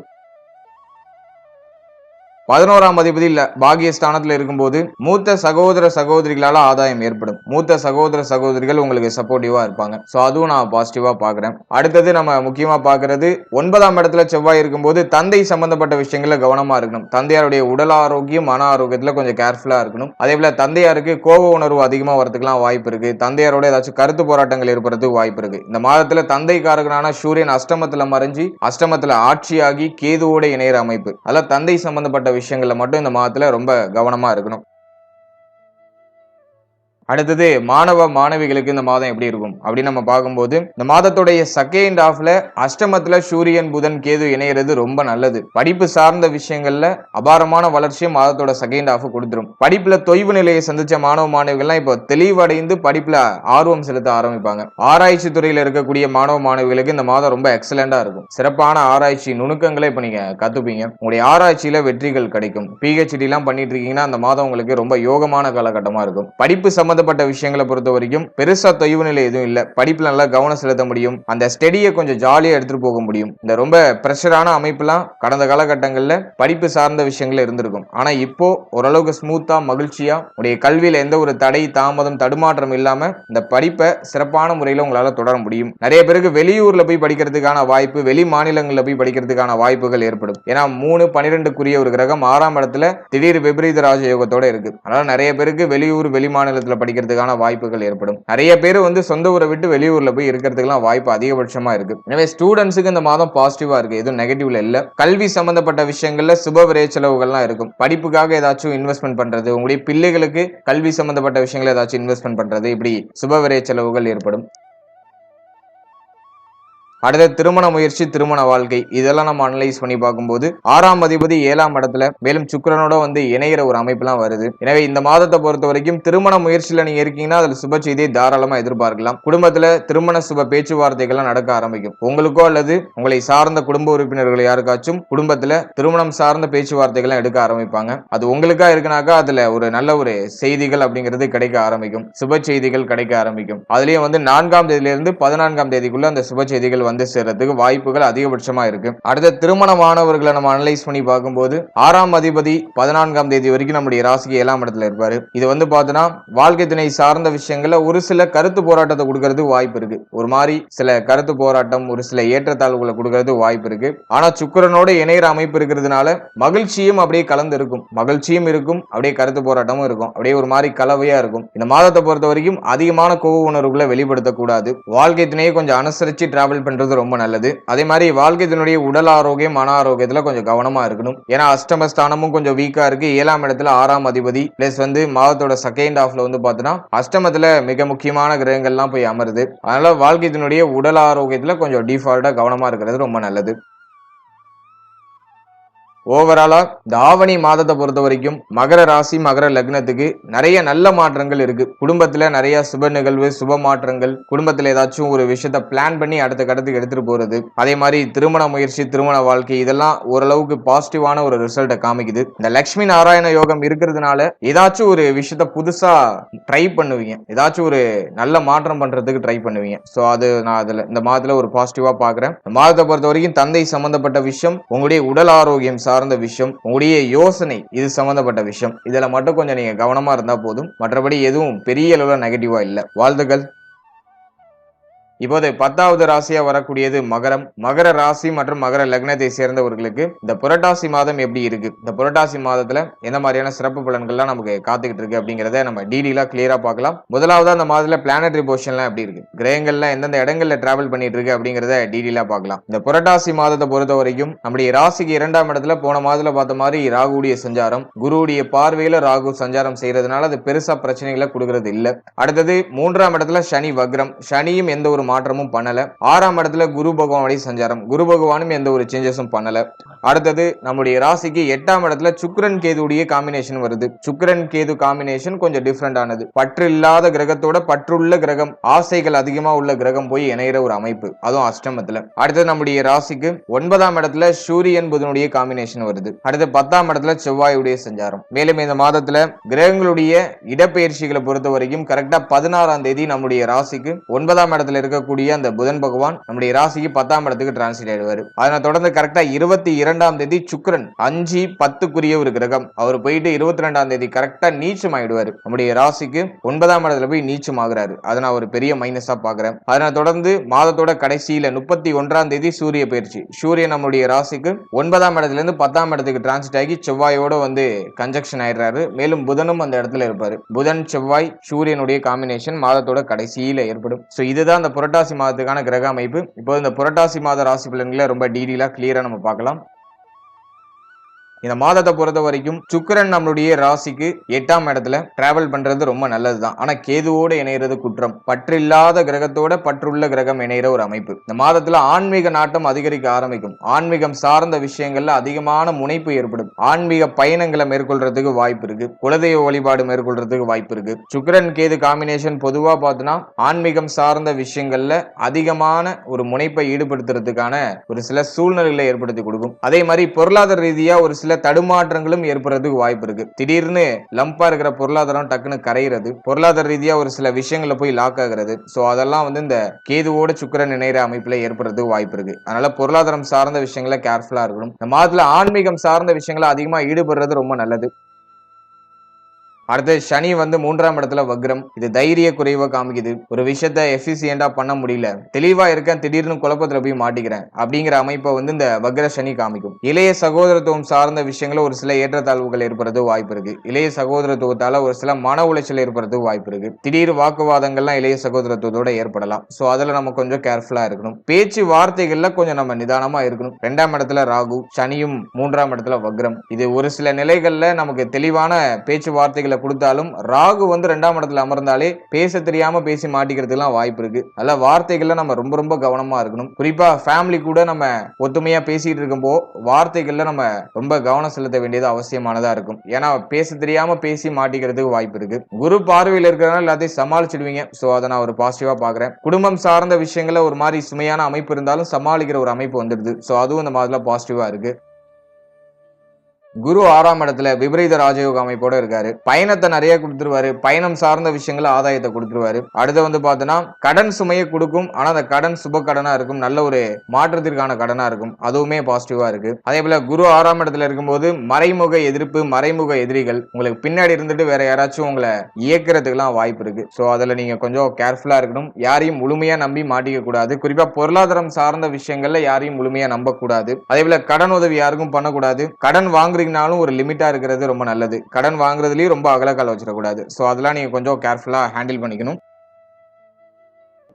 பதினோராம் அதிபதி இல்ல பாகியஸ்தானத்துல இருக்கும்போது மூத்த சகோதர சகோதரிகளால் ஆதாயம் ஏற்படும். மூத்த சகோதர சகோதரிகள் உங்களுக்கு சப்போர்ட்டிவா இருப்பாங்க. ஸோ அதுவும் நான் பாசிட்டிவா பாக்குறேன். அடுத்தது நம்ம முக்கியமா பாக்குறது ஒன்பதாம் இடத்துல செவ்வாய் இருக்கும்போது தந்தை சம்பந்தப்பட்ட விஷயங்களில் கவனமா இருக்கணும். தந்தையாருடைய உடல் ஆரோக்கியம் மன ஆரோக்கியத்துல கொஞ்சம் கேர்ஃபுல்லா இருக்கணும். அதே போல தந்தையாருக்கு கோப உணர்வு அதிகமா வரதுக்குலாம் வாய்ப்பு இருக்கு. தந்தையாரோட ஏதாச்சும் கருத்து போராட்டங்கள் ஏற்படுறதுக்கு வாய்ப்பு இருக்கு. இந்த மாதத்துல தந்தைக்காரகனான சூரியன் அஷ்டமத்துல மறைஞ்சு அஷ்டமத்துல ஆட்சியாகி கேதுவோட இணையிற அமைப்பு. அதெல்லாம் தந்தை சம்பந்தப்பட்ட விஷயங்கள்ல மட்டும் இந்த மாதத்துல ரொம்ப கவனமா இருக்கணும். அடுத்தது மாணவ மாணவிகளுக்கு இந்த மாதம் எப்படி இருக்கும்? அப்படின்னு நம்ம பார்க்கும்போது இந்த மாதத்துடைய செகண்ட் ஹாஃப்ல அஷ்டமத்துல சூரியன் புதன் கேது இணையிறது ரொம்ப நல்லது. படிப்பு சார்ந்த விஷயங்கள்ல அபாரமான வளர்ச்சியை மாதத்தோட செகண்ட் ஹாஃப் கொடுத்துரும். படிப்புல தொய்வு நிலையை சந்திச்ச மாணவ மாணவிகள்லாம் இப்போ தெளிவடைந்து படிப்புல ஆர்வம் செலுத்த ஆரம்பிப்பாங்க. ஆராய்ச்சி துறையில இருக்கக்கூடிய மாணவ மாணவிகளுக்கு இந்த மாதம் ரொம்ப எக்ஸலண்டா இருக்கும். சிறப்பான ஆராய்ச்சி நுணுக்கங்களை இப்ப நீங்க கத்துப்பீங்க. உங்களுடைய ஆராய்ச்சியில வெற்றிகள் கிடைக்கும். பிஹெச்டி எல்லாம் பண்ணிட்டு இருக்கீங்கன்னா அந்த மாதம் உங்களுக்கு ரொம்ப யோகமான காலகட்டமா இருக்கும். படிப்பு சம்பந்தப்பட்ட விஷயங்களை பொறுத்த வரைக்கும் பெருசா தொய்வு நிலை எதுவும் இல்ல. படிப்புல நல்லா கவனம் செலுத்த முடியும். அந்த ஸ்டெடியை கொஞ்சம் ஜாலியா எடுத்துட்டு போக முடியும். இந்த ரொம்ப ப்ரெஷரான அமைப்புலாம் கடந்த காலகட்டங்கள்ல படிப்பு சார்ந்த விஷயங்கள் இருந்திருக்கும். ஆனா இப்போ ஓரளவுக்கு ஸ்மூத்தா மகிழ்ச்சியா உடைய கல்வியில எந்த ஒரு தடை தாமதம் தடுமாற்றம் இல்லாம இந்த படிப்பை சிறப்பான முறையில உங்களால தொடர முடியும். நிறைய பேருக்கு வெளியூர்ல போய் படிக்கிறதுக்கான வாய்ப்பு வெளி மாநிலங்கள்ல போய் படிக்கிறதுக்கான வாய்ப்புகள் ஏற்படும். ஏன்னா மூணு பன்னிரெண்டுக்குரிய ஒரு கிரகம் ஆறாம் இடத்துல திடீர் விபரீத ராஜயோகத்தோட இருக்கு. அதனால நிறைய பேருக்கு வெளியூர் வெளி மாநிலத்துல படிக்கிறதுக்கான வாய்ப்புகள் ஏற்படும். நிறைய பேர் வந்து சொந்த ஊரை விட்டு வெளியூர்ல போய் இருக்கிறதுக்கெல்லாம் வாய்ப்பு அதிகபட்சமா இருக்கு. எனவே ஸ்டூடெண்ட்ஸுக்கு இந்த மாதம் பாசிட்டிவா இருக்கு. எதுவும் நெகட்டிவ்ல இல்ல. கல்வி சம்பந்தப்பட்ட விஷயங்கள்ல சுப விரை செலவுகள்லாம் இருக்கும். படிப்புக்காக ஏதாச்சும் இன்வெஸ்ட்மெண்ட் பண்றது உங்களுடைய பிள்ளைகளுக்கு கல்வி சம்பந்தப்பட்ட விஷயங்களை ஏதாச்சும் இன்வெஸ்ட்மெண்ட் பண்றது இப்படி சுப விரை செலவுகள் ஏற்படும். அடுத்த திருமண முயற்சி திருமண வாழ்க்கை. இதெல்லாம் நம்ம அனலைஸ் பண்ணி பார்க்கும்போது ஆறாம் அதிபதி ஏழாம் இடத்துல மேலும் சுக்கரனோட வந்து இணையிற ஒரு அமைப்புலாம் வருது. எனவே இந்த மாதத்தை பொறுத்த வரைக்கும் திருமண முயற்சியில நீங்க இருக்கீங்கன்னா அதுல சுப செய்தியை தாராளமா எதிர்பார்க்கலாம். குடும்பத்துல திருமண சுப பேச்சுவார்த்தைகள்லாம் நடக்க ஆரம்பிக்கும். உங்களுக்கோ அல்லது உங்களை சார்ந்த குடும்ப உறுப்பினர்கள் யாருக்காச்சும் குடும்பத்துல திருமணம் சார்ந்த பேச்சுவார்த்தைகள்லாம் எடுக்க ஆரம்பிப்பாங்க. அது உங்களுக்கா இருக்குனாக்கா அதுல ஒரு நல்ல ஒரு செய்திகள் அப்படிங்கிறது கிடைக்க ஆரம்பிக்கும். சுப செய்திகள் கிடைக்க ஆரம்பிக்கும். அதுலயும் வந்து நான்காம் தேதியிலிருந்து பதினான்காம் தேதிக்குள்ள அந்த சுப செய்திகள் வந்து சேர்றதுக்கு வாய்ப்புகள் அதிகபட்சமா இருக்கு. அடுத்த திருமணமானவர்களை நம்ம அனலைஸ் பண்ணி பார்க்கும்போது ஆறாம் அதிபதி பதினான்காம் தேதி வரைக்கும் நம்முடைய ராசிக்கு ஏழாம் இடத்துல இருப்பாரு. இது வந்து பார்த்தோன்னா வாழ்க்கை துணை சார்ந்த விஷயங்கள்ல ஒரு சில கருத்து போராட்டத்தை கொடுக்கறதுக்கு வாய்ப்பு இருக்கு. ஒரு மாதிரி சில கருத்து போராட்டம் ஒரு சில ஏற்றத்தாழ்வுகளை கொடுக்கறது வாய்ப்பு இருக்கு. ஆனா சுக்கிரனோட இணையிற அமைப்பு இருக்கிறதுனால மகிழ்ச்சியும் அப்படியே கலந்து இருக்கும். மகிழ்ச்சியும் இருக்கும் அப்படியே கருத்து போராட்டமும் இருக்கும். அப்படியே ஒரு மாதிரி கலவையா இருக்கும். இந்த மாதத்தை பொறுத்த வரைக்கும் அதிகமான கோவ உணர்வுகளை வெளிப்படுத்தக்கூடாது. வாழ்க்கை துணையை கொஞ்சம் அனுசரிச்சு டிராவல் பண்ற பண்ணுறது ரொம்ப நல்லது. அதே மாதிரி வாழ்க்கையினுடைய உடல் ஆரோக்கியம் மன ஆரோக்கியத்தில் கொஞ்சம் கவனமாக இருக்கணும். ஏன்னா அஷ்டமஸ்தானமும் கொஞ்சம் வீக்காக இருக்குது ஏழாம் இடத்துல ஆறாம் அதிபதி ப்ளஸ் வந்து மாதத்தோட செகண்ட் ஹாஃப்ல வந்து பார்த்தோன்னா அஷ்டமத்தில் மிக முக்கியமான கிரகங்கள்லாம் போய் அமருது. அதனால் வாழ்க்கையினுடைய உடல் ஆரோக்கியத்தில் கொஞ்சம் டிஃபால்ட்டாக கவனமாக இருக்கிறது ரொம்ப நல்லது. ஓவராலா இந்த ஆவணி மாதத்தை பொறுத்த வரைக்கும் மகர ராசி மகர லக்னத்துக்கு நிறைய நல்ல மாற்றங்கள் இருக்கு. குடும்பத்துல நிறைய சுப நிகழ்வு சுப மாற்றங்கள். குடும்பத்துல ஏதாச்சும் ஒரு விஷயத்த பிளான் பண்ணி அடுத்த கட்டத்துக்கு எடுத்துட்டு போறது. அதே மாதிரி திருமண முயற்சி திருமண வாழ்க்கை இதெல்லாம் ஓரளவுக்கு பாசிட்டிவான ஒரு ரிசல்ட்டை காமிக்குது. இந்த லக்ஷ்மி நாராயண யோகம் இருக்கிறதுனால ஏதாச்சும் ஒரு விஷயத்த புதுசா ட்ரை பண்ணுவீங்க. ஏதாச்சும் ஒரு நல்ல மாற்றம் பண்றதுக்கு ட்ரை பண்ணுவீங்க. ஸோ அது நான் அதுல இந்த மாதத்துல ஒரு பாசிட்டிவா பாக்குறேன் இந்த மாதத்தை பொறுத்த வரைக்கும் தந்தை சம்பந்தப்பட்ட விஷயம் உங்களுடைய உடல் ஆரோக்கியம் சார்ந்த விஷயம் உங்களுடைய யோசனை இது சம்பந்தப்பட்ட விஷயம். இதில் மட்டும் கொஞ்சம் நீங்கள் கவனமா இருந்தால் போதும். மற்றபடி எதுவும் பெரிய அளவில் நெகட்டிவாக இல்லை. வாழ்த்துக்கள். இப்போது பத்தாவது ராசியா வரக்கூடியது மகரம். மகர ராசி மற்றும் மகர லக்னத்தை சேர்ந்தவர்களுக்கு இந்த புரட்டாசி மாதம் எப்படி இருக்கு? இந்த புரட்டாசி மாதத்துல எந்த மாதிரியான சிறப்பு பலன்கள்லாம் நமக்கு காத்துக்கிட்டு இருக்கு அப்படிங்கறத நம்ம டீடெயிலா கிளியரா பார்க்கலாம். முதலாவது அந்த மாதத்துல பிளானட்ரி போர்ஷன்லாம் எப்படி இருக்கு? கிரகங்கள்லாம் எந்தெந்த இடங்கள்ல டிராவல் பண்ணிட்டு இருக்கு அப்படிங்கறத டீடெயிலா பார்க்கலாம். இந்த புரட்டாசி மாதத்தை பொறுத்த வரைக்கும் நம்முடைய ராசிக்கு இரண்டாம் இடத்துல போன மாதத்துல பார்த்த மாதிரி ராகுடைய சஞ்சாரம் குருவுடைய பார்வையில ராகு சஞ்சாரம் செய்யறதுனால அது பெருசா பிரச்சனைகளை கொடுக்கறது இல்லை. அடுத்தது மூன்றாம் இடத்துல சனி வக்ரம். சனியும் எந்த ஒரு மாற்றமும் பண்ணல. ஆறாம் இடத்துல குரு பகவானுடைய சஞ்சாரம். குரு பகவானும் எந்த ஒரு சேஞ்சஸும் பண்ணல. அடுத்தது நம்முடைய ராசிக்கு எட்டாம் இடத்துல சுக்கிரன் கேதுடைய காம்பினேஷன் வருது. சுக்கிரன் கேது காம்பினேஷன் கொஞ்சம் டிஃப்ரெண்ட் ஆனது. பற்று இல்லாத கிரகத்தோட பற்றுள்ள கிரகம் ஆசைகள் அதிகமா உள்ள கிரகம் போய் இணையிற ஒரு அமைப்பு. அதுவும் அஷ்டமத்துல அடுத்தது நம்முடைய ராசிக்கு ஒன்பதாம் இடத்துல சூரியன் புதனுடைய காம்பினேஷன் வருது. அடுத்து பத்தாம் இடத்துல செவ்வாயுடைய சஞ்சாரம். மேலும் இந்த மாதத்துல கிரகங்களுடைய இடப்பெயர்ச்சிகளை பொறுத்த வரைக்கும் கரெக்டா பதினாறாம் தேதி நம்முடைய ராசிக்கு ஒன்பதாம் இடத்துல இருக்கக்கூடிய அந்த புதன் பகவான் நம்முடைய ராசிக்கு பத்தாம் இடத்துக்கு டிரான்ஸ்லேட் ஆயிடுவாரு. அதனை தொடர்ந்து கரெக்டா இருபத்தி இரண்டாம் தேதி சுக்கிரன் அஞ்சு பத்துக்குரிய ஒரு கிரகம். அவர் போயிட்டு இருபத்தி ரெண்டாம் தேதி கரெக்டா நீச்சம் ஆயிடுவாரு நம்முடைய ராசிக்கு ஒன்பதாம் இடத்துல போய் நீச்சம் ஆகுறாரு அதை நான் ஒரு பெரிய மைனஸா பாக்குறேன் அதனை தொடர்ந்து மாதத்தோட கடைசியில முப்பத்தி ஒன்றாம் தேதி சூரிய பயிற்சி. சூரியன் நம்முடைய ராசிக்கு ஒன்பதாம் இடத்துல இருந்து பத்தாம் இடத்துக்கு டிரான்ஸ்லேட் ஆகி செவ்வாயோட வந்து கன்ஜெக்ஷன் ஆயிடுறாரு. மேலும் புதனும் அந்த இடத்துல இருப்பாரு. புதன் செவ்வாய் சூரியனுடைய காம்பினேஷன் மாதத்தோட கடைசியில ஏற்படும். சோ இதுதான் இந்த புரட்டாசி மாதத்துக்கான கிரக அமைப்பு. இப்போ இந்த புரட்டாசி மாத ராசி பலன்களை ரொம்ப டீடெயிலாக கிளியராக நம்ம பார்க்கலாம். இந்த மாதத்தை பொறுத்த வரைக்கும் சுக்கிரன் நம்மளுடைய ராசிக்கு எட்டாம் இடத்துல டிராவல் பண்றது ரொம்ப நல்லதுதான். ஆனா கேதுவோட இணையிறது குற்றம். பற்றில்லாத கிரகத்தோட பற்றுள்ள கிரகம் இணையிற ஒரு அமைப்பு. இந்த மாதத்துல ஆன்மீக நாட்டம் அதிகரிக்க ஆரம்பிக்கும். ஆன்மீகம் சார்ந்த விஷயங்கள்ல அதிகமான முனைப்பு ஏற்படும். ஆன்மீக பயணங்களை மேற்கொள்றதுக்கு வாய்ப்பு இருக்கு. குலதெய்வ வழிபாடு மேற்கொள்றதுக்கு வாய்ப்பு இருக்கு. சுக்கரன் கேது காம்பினேஷன் பொதுவா பார்த்தோன்னா ஆன்மீகம் சார்ந்த விஷயங்கள்ல அதிகமான ஒரு முனைப்பை ஈடுபடுத்துறதுக்கான ஒரு சில சூழ்நிலைகளை ஏற்படுத்தி கொடுக்கும். அதே மாதிரி பொருளாதார ரீதியா ஒரு சில தடுமாற்றங்களும் ஏற்படுறதுக்கு வாய்ப்பு இருக்கு. திடீர்னு லம்பா இருக்கிற பொருளாதாரம் டக்குன்னு கரையிறது பொருளாதார ரீதியா ஒரு சில விஷயங்கள போய் லாக் ஆகுறது. சோ அதெல்லாம் வந்து இந்த கேதுவோட சுக்கிரன் இணைகிற அமைப்புல ஏற்படுறதுக்கு வாய்ப்பு இருக்கு. அதனால பொருளாதாரம் சார்ந்த விஷயங்கள கேர்ஃபுல்லா இருக்கணும். இந்த மாதத்துல ஆன்மீகம் சார்ந்த விஷயங்கள அதிகமா ஈடுபடுறது ரொம்ப நல்லது. அடுத்து சனி வந்து மூன்றாம் இடத்துல வக்ரம். இது தைரிய குறைவை காமிக்குது. ஒரு விஷயத்த எஃபிசியண்டா பண்ண முடியல. தெளிவா இருக்கேன் திடீர்னு குழப்பத்துல போய் மாட்டிக்கிறேன் அப்படிங்கிற அமைப்பை வந்து இந்த வக்ர சனி காமிக்கும். இளைய சகோதரத்துவம் சார்ந்த விஷயங்கள ஒரு சில ஏற்றத்தாழ்வுகள் ஏற்படுறது வாய்ப்பு இருக்கு. இளைய சகோதரத்துவத்தால ஒரு சில மன உளைச்சல் ஏற்படுறது வாய்ப்பு இருக்கு. திடீர் வாக்குவாதங்கள்லாம் இளைய சகோதரத்துவத்தோட ஏற்படலாம். சோ அதுல நம்ம கொஞ்சம் கேர்ஃபுல்லா இருக்கணும். பேச்சு வார்த்தைகள்ல கொஞ்சம் நம்ம நிதானமா இருக்கணும். ரெண்டாம் இடத்துல ராகு சனியும் மூன்றாம் இடத்துல வக்ரம். இது ஒரு சில நிலைகள்ல நமக்கு தெளிவான பேச்சுவார்த்தைகளை கொடுத்தாலும் ராகு வந்து ரெண்டாம் இடத்துல அமர்ந்தாலே பேச தெரியாம பேசி மாட்டிக்கிறதுக்குலாம் வாய்ப்பு இருக்கு. நல்ல வார்த்தைகள்ல நம்ம ரொம்ப ரொம்ப கவனமா இருக்கணும். குறிப்பா ஃபேமிலி கூட நம்ம ஒத்துமையா பேசிட்டு இருக்கும்போ வார்த்தைகள்ல நம்ம ரொம்ப கவனம் செலுத்த வேண்டியது அவசியமானதா இருக்கும். ஏன்னா பேச தெரியாம பேசி மாட்டிக்கிறதுக்கு வாய்ப்பு இருக்கு. குரு பார்வையில் இருக்கிறனால எல்லாத்தையும் சமாளிச்சிடுவீங்க. ஸோ அதை நான் ஒரு பாசிட்டிவா பாக்குறேன் குடும்பம் சார்ந்த விஷயங்கள ஒரு மாதிரி சுமையான அமைப்பு இருந்தாலும் சமாளிக்கிற ஒரு அமைப்பு வந்துடுது. ஸோ அதுவும் இந்த மாதிரிலாம் பாசிட்டிவா இருக்கு. குரு ஆறாம் இடத்துல விபரீத ராஜயோக அமைப்போட இருக்காரு. பயணத்தை நிறைய கொடுத்துருவாரு. பயணம் சார்ந்த விஷயங்கள ஆதாயத்தை கொடுத்துருவாரு. அடுத்து வந்து பார்த்தோன்னா கடன் சுமையை கொடுக்கும். ஆனா அந்த கடன் சுப கடனா இருக்கும். நல்ல ஒரு மாற்றத்திற்கான கடனா இருக்கும். அதுவுமே பாசிட்டிவா இருக்கு. அதே போல குரு ஆறாம் இடத்துல இருக்கும்போது மறைமுக எதிர்ப்பு மறைமுக எதிரிகள். உங்களுக்கு பின்னாடி இருந்துட்டு வேற யாராச்சும் உங்களை இயக்கிறதுக்கெல்லாம் வாய்ப்பு இருக்கு. ஸோ அதுல நீங்க கொஞ்சம் கேர்ஃபுல்லா இருக்கணும். யாரையும் முழுமையா நம்பி மாட்டிக்க கூடாது. குறிப்பா பொருளாதாரம் சார்ந்த விஷயங்கள்ல யாரையும் முழுமையா நம்பக்கூடாது. அதே போல கடன் உதவி யாருக்கும் பண்ணக்கூடாது. கடன் வாங்குறீங்கனாலும் ஒரு லிமிட்டாக இருக்கிறது ரொம்ப நல்லது. கடன் வாங்குறதுலேயும் ரொம்ப அகலக்கால் வச்சிடக்கூடாது. ஸோ அதெல்லாம் நீங்க கொஞ்சம் கேர்ஃபுல்லா ஹேண்டில் பண்ணிக்கணும்.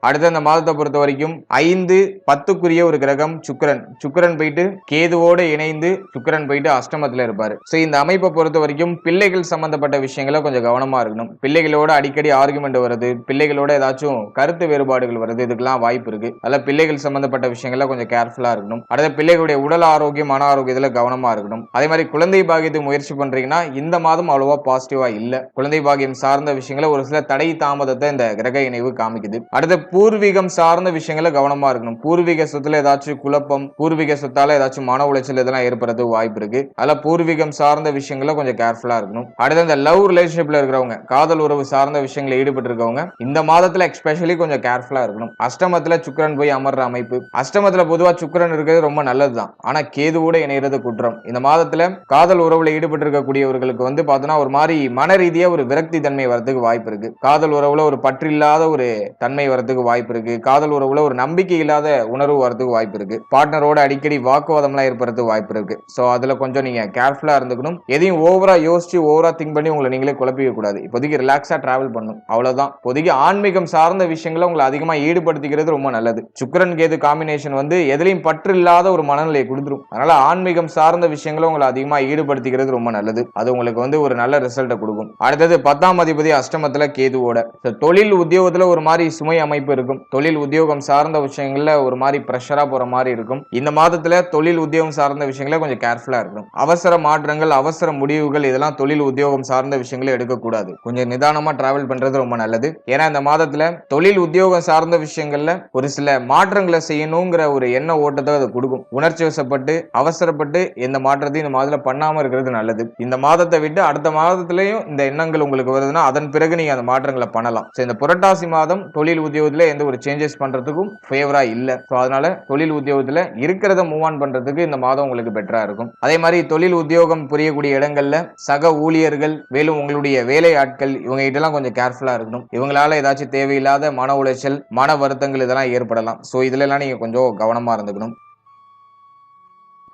அடுத்து அந்த மாதத்தை பொறுத்த வரைக்கும் ஐந்து பத்துக்குரிய ஒரு கிரகம் சுக்கிரன். சுக்கிரன் போயிட்டு கேதுவோடு இணைந்து சுக்கிரன் போயிட்டு அஷ்டமத்தில் இருப்பார். ஸோ இந்த அமைப்பை பொறுத்த வரைக்கும் பிள்ளைகள் சம்பந்தப்பட்ட விஷயங்களை கொஞ்சம் கவனமாக இருக்கணும். பிள்ளைகளோட அடிக்கடி ஆர்குமெண்ட் வருது பிள்ளைகளோட ஏதாச்சும் கருத்து வேறுபாடுகள் வருது இதுக்கெல்லாம் வாய்ப்பு இருக்கு. அதில் பிள்ளைகள் சம்பந்தப்பட்ட விஷயங்கள்ல கொஞ்சம் கேர்ஃபுல்லாக இருக்கணும். அடுத்த பிள்ளைகளுடைய உடல் ஆரோக்கியம் மன ஆரோக்கியத்தில் கவனமாக இருக்கணும். அதே மாதிரி குழந்தை பாகியத்துக்கு முயற்சி பண்ணுறீங்கன்னா இந்த மாதம் அவ்வளவா பாசிட்டிவாக இல்லை. குழந்தை பாகியம் சார்ந்த விஷயங்களை ஒரு சில தடை தாமதத்தை இந்த கிரக இணைவு காமிக்குது. அடுத்து பூர்வீகம் சார்ந்த விஷயங்கள கவனமா இருக்கணும். பூர்வீக சொத்துல ஏதாச்சும் குழப்பம் பூர்வீக சொத்தால ஏதாச்சும் மன உளைச்சல் இதெல்லாம் ஏற்படுறதுக்கு வாய்ப்பு இருக்கு. அதெல்லாம் பூர்வீகம் சார்ந்த விஷயங்கள கொஞ்சம் கேர்ஃபுல்லா இருக்கணும். அடுத்து இந்த லவ் ரிலேஷன்ஷிப்ல இருக்கிறவங்க காதல் உறவு சார்ந்த விஷயங்களை ஈடுபட்டு இருக்கவங்க இந்த மாதத்துல எக்ஸ்பெஷலி கொஞ்சம் கேர்ஃபுல்லா இருக்கணும். அஷ்டமத்துல சுக்கரன் போய் அமர்ற அமைப்பு. அஷ்டமத்துல பொதுவா சுக்கரன் இருக்கிறது ரொம்ப நல்லதுதான். ஆனா கேதுவோட இணைகிறது குற்றம். இந்த மாதத்துல காதல் உறவுல ஈடுபட்டு இருக்கக்கூடியவர்களுக்கு வந்து பார்த்தோன்னா ஒரு மாதிரி மன ரீதியா ஒரு விரக்தி தன்மை வரதுக்கு வாய்ப்பு இருக்கு. காதல் உறவுல ஒரு பற்றில்லாத ஒரு தன்மை வரதுக்கு வாய்ப்பு இருக்கு. காதல் உறவுல ஒரு நம்பிக்கை இல்லாத உணர்வு வரதுக்கு வாய்ப்பு இருக்கு. பார்ட்னரோட அடிக்கடி வாக்குவாதம்லாம் ஏற்படுறதுக்கு வாய்ப்பு இருக்கு. ஸோ அதுல கொஞ்சம் நீங்க கேர்ஃபுல்லா இருந்துக்கணும். எதையும் ஓவரா யோசிச்சு ஓவரா திங்க் பண்ணி உங்களை நீங்களே குழப்பிக்க கூடாது. இப்போதைக்கு ரிலாக்ஸா டிராவல் பண்ணும் அவ்வளவுதான். இப்போதைக்கு ஆன்மீகம் சார்ந்த விஷயங்களை உங்களை அதிகமா ஈடுபடுத்திக்கிறது ரொம்ப நல்லது. சுக்கரன் கேது காம்பினேஷன் வந்து எதுலையும் பற்று இல்லாத ஒரு மனநிலையை கொடுத்துரும். அதனால ஆன்மீகம் சார்ந்த விஷயங்களை உங்களை அதிகமா ஈடுபடுத்திக்கிறது ரொம்ப நல்லது. அது உங்களுக்கு வந்து ஒரு நல்ல ரிசல்ட்டை கொடுக்கும். அடுத்தது பத்தாம் அதிபதி அஷ்டமத்துல கேதுவோட. தொழில் உத்தியோகத்துல ஒரு மாதிரி சுமை அமைப்பு வாய்ப்பு இருக்கும். தொழில் உத்தியோகம் சார்ந்த விஷயங்கள்ல ஒரு மாதிரி ப்ரெஷரா போற மாதிரி இருக்கும். இந்த மாதத்துல தொழில் உத்தியோகம் சார்ந்த விஷயங்கள கொஞ்சம் கேர்ஃபுல்லா இருக்கணும். அவசர மாற்றங்கள் அவசர முடிவுகள் இதெல்லாம் தொழில் உத்தியோகம் சார்ந்த விஷயங்களை எடுக்கக்கூடாது. கொஞ்சம் நிதானமா டிராவல் பண்றது ரொம்ப நல்லது. ஏன்னா இந்த மாதத்துல தொழில் உத்தியோகம் சார்ந்த விஷயங்கள்ல ஒரு சில மாற்றங்களை செய்யணுங்கிற ஒரு எண்ண ஓட்டத்தை அது கொடுக்கும். உணர்ச்சி வசப்பட்டு அவசரப்பட்டு எந்த மாற்றத்தையும் இந்த மாதத்துல பண்ணாம இருக்கிறது நல்லது. இந்த மாதத்தை விட்டு அடுத்த மாதத்திலையும் இந்த எண்ணங்கள் உங்களுக்கு வருதுன்னா அதன் பிறகு நீங்க அந்த மாற்றங்களை பண்ணலாம். இந்த புரட்டாசி மாதம் தொழில் உத்தியோக உத்தியோகத்தில் எந்த ஒரு சேஞ்சஸ் பண்றதுக்கும் ஃபேவராக இல்லை. ஸோ அதனால தொழில் உத்தியோகத்தில் இருக்கிறத மூவ் ஆன் பண்றதுக்கு இந்த மாதம் உங்களுக்கு பெட்டரா இருக்கும். அதே மாதிரி தொழில் உத்தியோகம் புரியக்கூடிய இடங்களில் சக ஊழியர்கள் மேலும் உங்களுடைய வேலை ஆட்கள் இவங்க கிட்டலாம் கொஞ்சம் கேர்ஃபுல்லா இருக்கணும். இவங்களால ஏதாச்சும் தேவையில்லாத மன உளைச்சல் மன வருத்தங்கள் இதெல்லாம் ஏற்படலாம். ஸோ இதுல நீங்கள் கொஞ்சம் கவனமாக இருந்துக்கணும்.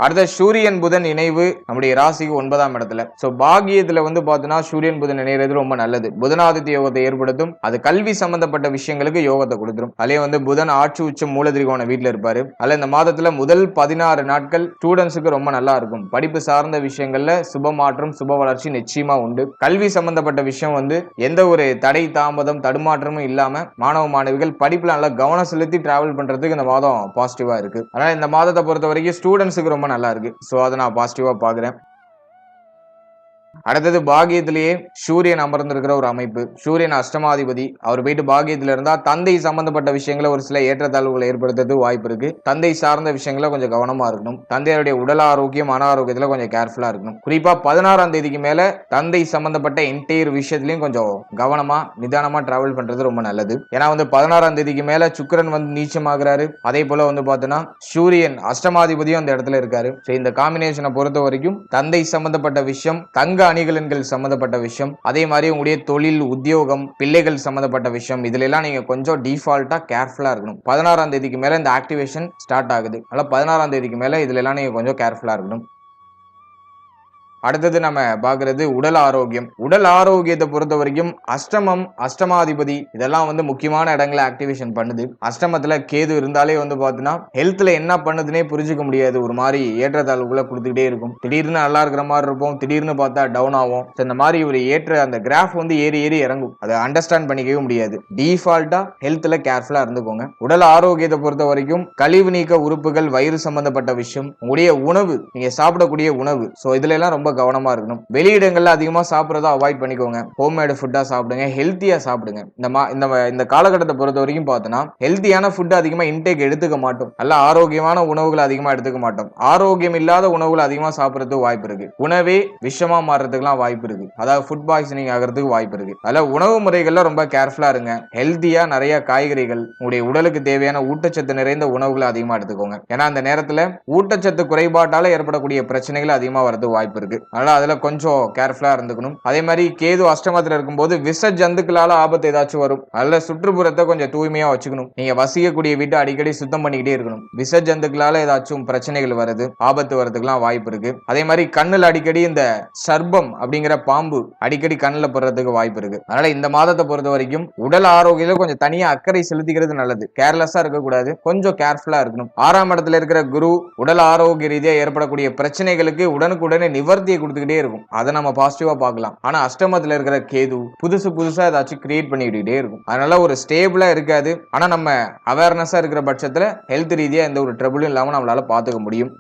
அடுத்த சூரியன் புதன் இணைவு நம்முடைய ராசிக்கு ஒன்பதாம் இடத்துல. சோ பாகியத்துல வந்து பார்த்தோன்னா சூரியன் புதன் இணைகிறது ரொம்ப நல்லது. புதனாதித்ய யோகத்தை ஏற்படுத்தும். அது கல்வி சம்பந்தப்பட்ட விஷயங்களுக்கு யோகத்தை கொடுத்துரும். அதே வந்து புதன் ஆட்சி உச்சம் மூலதிரிகோண வீட்டுல இருப்பாரு. அதுல இந்த மாதத்துல முதல் பதினாறு நாட்கள் ஸ்டூடெண்ட்ஸுக்கு ரொம்ப நல்லா இருக்கும். படிப்பு சார்ந்த விஷயங்கள்ல சுப மாற்றம் சுப வளர்ச்சி நிச்சயமா உண்டு. கல்வி சம்பந்தப்பட்ட விஷயம் வந்து எந்த ஒரு தடை தாமதம் தடுமாற்றமும் இல்லாம மாணவ மாணவிகள் படிப்புல நல்லா கவனம் செலுத்தி டிராவல் பண்றதுக்கு இந்த மாதம் பாசிட்டிவா இருக்கு. அதனால இந்த மாதத்தை பொறுத்த வரைக்கும் ஸ்டூடெண்ட்ஸுக்கு ரொம்ப நல்லா இருக்கு. ஸோ அதை நான் பாசிட்டிவா பாக்குறேன். அடுத்தது பாகியத்திலேயே சூரியன் அமர்ந்திருக்கிற ஒரு அமைப்பு. சூரியன் அஷ்டமாதிபதி. அவர் போயிட்டு பாகியத்தில் இருந்தா தந்தை சம்பந்தப்பட்ட விஷயங்களை ஒரு சில ஏற்றத்தாழ்வுகளை ஏற்படுத்துறது வாய்ப்பு இருக்கு. தந்தை சார்ந்த விஷயங்கள கொஞ்சம் கவனமா இருக்கணும். தந்தையுடைய உடல் ஆரோக்கியம் மன ஆரோக்கியத்துல கொஞ்சம் கேர்ஃபுல்லா இருக்கணும். குறிப்பா பதினாறாம் தேதிக்கு மேல தந்தை சம்பந்தப்பட்ட என்டையர் விஷயத்திலையும் கொஞ்சம் கவனமா நிதானமா டிராவல் பண்றது ரொம்ப நல்லது. ஏன்னா வந்து பதினாறாம் தேதிக்கு மேல சுக்கரன் வந்து நீச்சமாகிறாரு. அதே போல வந்து பார்த்தோன்னா சூரியன் அஷ்டமாதிபதியும் அந்த இடத்துல இருக்காரு. இந்த காம்பினேஷனை பொறுத்த வரைக்கும் தந்தை சம்பந்தப்பட்ட விஷயம் தங்க அணிகலன்கள் சம்மந்தப்பட்ட விஷயம் அதே மாதிரி உங்களுடைய தொழில் உத்தியோகம் பிள்ளைகள் சம்மந்தப்பட்ட விஷயம் இதுல எல்லாம் நீங்க கொஞ்சம் டிஃபால்ட்டா கேர்ஃபுல்லா இருக்கணும். பதினாறாம் தேதிக்கு மேல இந்த ஆக்டிவேஷன் ஸ்டார்ட் ஆகுது. அதனால பதினாறாம் தேதிக்கு மேல இதுல எல்லாம் நீங்க கொஞ்சம் கேர்ஃபுல்லா இருக்கணும். அடுத்தது நம்ம பார்க்கிறது உடல் ஆரோக்கியம். உடல் ஆரோக்கியத்தை பொறுத்த வரைக்கும் அஷ்டமம் அஷ்டமாதிபதி இதெல்லாம் வந்து முக்கியமான இடங்களை ஆக்டிவேஷன் பண்ணுது. அஷ்டமத்துல கேது இருந்தாலே வந்து பார்த்தீங்கன்னா ஹெல்த்ல என்ன பண்ணுதுன்னே புரிஞ்சுக்க முடியாது. ஒரு மாதிரி ஏற்றத்தாழ்வுகளை கொடுத்துக்கிட்டே இருக்கும். திடீர்னு நல்லா இருக்கிற மாதிரி இருப்போம். திடீர்னு பார்த்தா டவுன் ஆகும். இந்த மாதிரி ஒரு ஏற்ற அந்த கிராஃப் வந்து ஏறி ஏறி இறங்கும். அதை அண்டர்ஸ்டாண்ட் பண்ணிக்கவே முடியாது. டிஃபால்ட்டா ஹெல்த்ல கேர்ஃபுல்லா இருந்துக்கோங்க. உடல் ஆரோக்கியத்தை பொறுத்த வரைக்கும் கழிவு நீக்க உறுப்புகள் வயிறு சம்பந்தப்பட்ட விஷயம் உங்களுடைய உணவு நீங்க சாப்பிடக்கூடிய உணவு. ஸோ இதுல எல்லாம் ரொம்ப கவனமா இருக்கணும். வெளியிடங்கள்ல அதிகமா சாப்பிட்றத அவாய்ட் பண்ணிக்கோங்க. ஹோம்மேடு ஃபுட்டா சாப்பிடுங்க. ஹெல்த்தியா சாப்பிடுங்க. இந்த மா இந்த இந்த காலகட்டத்தை பொறுத்த வரைக்கும் பார்த்தோன்னா ஹெல்த்தியான ஃபுட் அதிகமா இன்டேக் எடுத்துக்க மாட்டோம். நல்ல ஆரோக்கியமான உணவுகளை அதிகமா எடுத்துக்க மாட்டோம். ஆரோக்கியம் இல்லாத உணவுகளை அதிகமா சாப்பிட்றதுக்கு வாய்ப்பு இருக்கு. உணவே விஷமா மாறுறதுக்குலாம் வாய்ப்பு இருக்கு. அதாவது ஃபுட் பாய்சனிங் ஆகிறதுக்கு வாய்ப்பு இருக்கு. அதில் உணவு முறைகள்லாம் ரொம்ப கேர்ஃபுல்லா இருங்க. ஹெல்த்தியா நிறைய காய்கறிகள் உங்களுடைய உடலுக்கு தேவையான ஊட்டச்சத்து நிறைந்த உணவுகளை அதிகமா எடுத்துக்கோங்க. ஏன்னா அந்த நேரத்தில் ஊட்டச்சத்து குறைபாட்டால் ஏற்படக்கூடிய பிரச்சனைகள் அதிகமாக வரதுக்கு வாய்ப்பு இருக்கு. அதனால அதுல கொஞ்சம் கேர்ஃபுல்லா இருந்துக்கணும். அதே மாதிரி கேது அஷ்டமத்துல இருக்கும்போது விஷ ஜந்துக்களால ஆபத்து ஏதாச்சும் வரும். அதுல சுற்றுப்புறத்தை கொஞ்சம் தூய்மையா வச்சுக்கணும். நீங்க வசிக்கக்கூடிய வீட்டை அடிக்கடி சுத்தம் பண்ணிக்கிட்டே இருக்கணும். விஷ ஜந்துக்களால ஏதாச்சும் பிரச்சனைகள் வருது ஆபத்து வரதுக்குலாம் வாய்ப்பு இருக்கு. அதே மாதிரி கண்ணுல அடிக்கடி இந்த சர்பம் அப்படிங்கிற பாம்பு அடிக்கடி கண்ணுல படுறதுக்கு வாய்ப்பு இருக்கு. அதனால இந்த மாதத்தை பொறுத்த வரைக்கும் உடல் ஆரோக்கியத்துல கொஞ்சம் தனியா அக்கறை செலுத்திக்கிறது நல்லது. கேர்லெஸ்ஸா இருக்கக்கூடாது. கொஞ்சம் கேர்ஃபுல்லா இருக்கணும். ஆறாம் இடத்துல இருக்கிற குரு உடல் ஆரோக்கிய ரீதியா ஏற்படக்கூடிய பிரச்சனைகளுக்கு உடனுக்குடனே நிவர்த்தி நிவர்த்தியை கொடுத்துக்கிட்டே இருக்கும். அதை நம்ம பாசிட்டிவா பார்க்கலாம். ஆனா அஷ்டமத்துல இருக்கிற கேது புதுசு புதுசா ஏதாச்சும் கிரியேட் பண்ணிக்கிட்டே இருக்கும். அதனால ஒரு ஸ்டேபிளா இருக்காது. ஆனா நம்ம அவேர்னஸா இருக்கிற பட்சத்துல ஹெல்த் ரீதியா எந்த ஒரு ட்ரபிளும் இல்லாம நம்மளால பாத்துக்க முடியும்.